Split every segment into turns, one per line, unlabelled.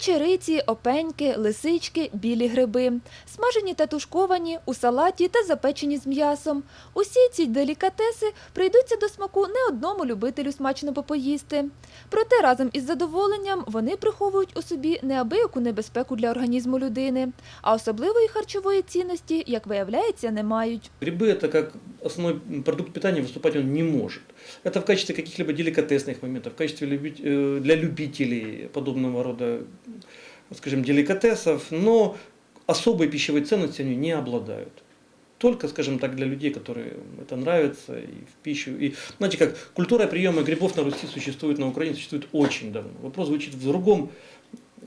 Очериці, опеньки, лисички, білі гриби, смажені та тушковані, у салаті та запечені з м'ясом. Усі ці делікатеси прийдуться до смаку не одному любителю смачно попоїсти. Проте разом із задоволенням вони приховують у собі неабияку небезпеку для організму людини, а особливої харчової цінності, як виявляється, не мають.
Грибы это как основной продукт питания выступать он не может. Это в качестве каких-либо деликатесных моментов, в качестве э, для любителей подобного рода, скажем, деликатесов, но особой пищевой ценностью они не обладают. Только, скажем так, для людей, которые это нравится и в пищу. И, знаете, как культура приема грибов на Руси существует, на Украине существует очень давно. Вопрос звучит в другом,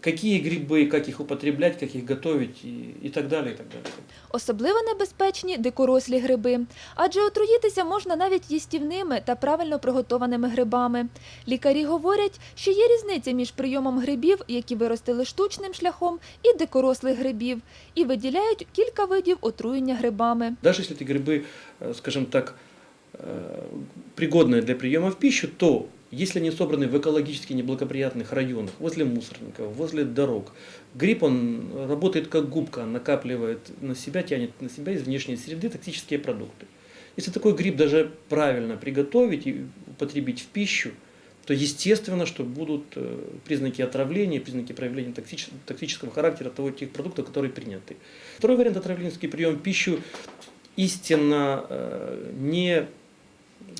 какие грибы, как их употреблять, как их готовить и, и так далее, и так далее.
Особливо небезпечні дикорослі гриби, адже отруїтися можна навіть їстівними та правильно приготованими грибами. Лікарі говорять, що є різниця між прийомом грибів, які виростили штучним шляхом, і дикорослих грибів, і виділяють кілька видів отруєння грибами.
Даже если эти грибы, э, скажем так, э, пригодные для приема в пищу, то если они собраны в экологически неблагоприятных районах, возле мусорников, возле дорог, гриб, он работает как губка, накапливает на себя, тянет на себя из внешней среды токсические продукты. Если такой гриб даже правильно приготовить и употребить в пищу, то естественно, что будут э, признаки отравления, признаки проявления токсич- токсического характера того тех продуктов, которые приняты. Второй вариант отравленческий прием пищу истинно э, не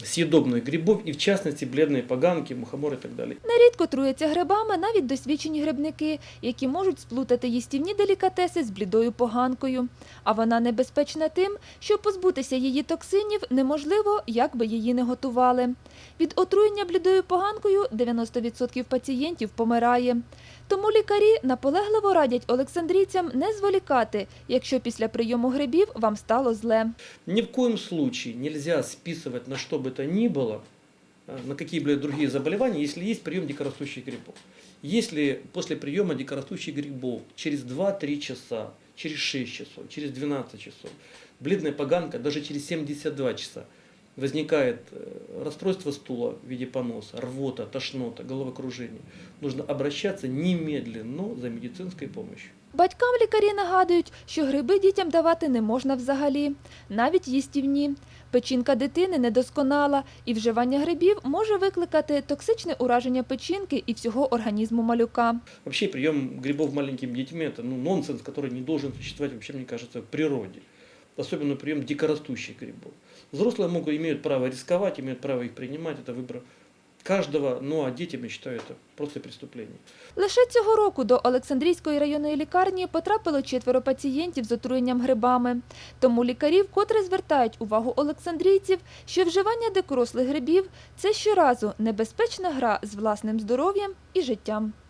съедобных грибов и в частности бледные поганки, мухоморы и так далее.
Нерідко труяться грибами навіть досвідчені грибники, які можуть сплутати їстівні делікатеси з блідою поганкою. А вона небезпечна тим, що позбутися її токсинів неможливо, як би її не готували. Від отруєння блідою поганкою 90% пацієнтів помирає. Тому лікарі наполегливо радять олександрійцям не зволікати, якщо після прийому грибів вам стало зле.
Ни в коем случае нельзя списывать на что бы то ни было, э, на какие-либо другие заболевания, если есть прием дикорастущих грибов. Если после приема дикорастущих грибов через 2-3 часа, через 6 часов, через 12 часов, бледная поганка даже через 72 часа, возникает э, расстройство стула в виде поноса, рвота, тошнота, головокружение, нужно обращаться немедленно за медицинской помощью.
Батькам лікарі нагадують, що гриби дітям давати не можна взагалі, навіть їстівні. Печінка дитини недосконала, і вживання грибів може викликати токсичне ураження печінки і всього організму малюка.
Вообще прием грибов маленькими детьми это ну, нонсенс, который не должен существовать вообще, мне кажется, в природе. Особенно прием дикорастущих грибов. Взрослые могут, имеют право рисковать, имеют право их принимать, это выбор каждого, ну а я считаю, это просто преступлення.
Лише цього року до Олександрійської районної лікарні потрапило четверо пацієнтів з отруєнням грибами. Тому лікарі вкотре звертають увагу олександрійців, що вживання дикорослих грибів – це щоразу небезпечна гра з власним здоров'ям і життям.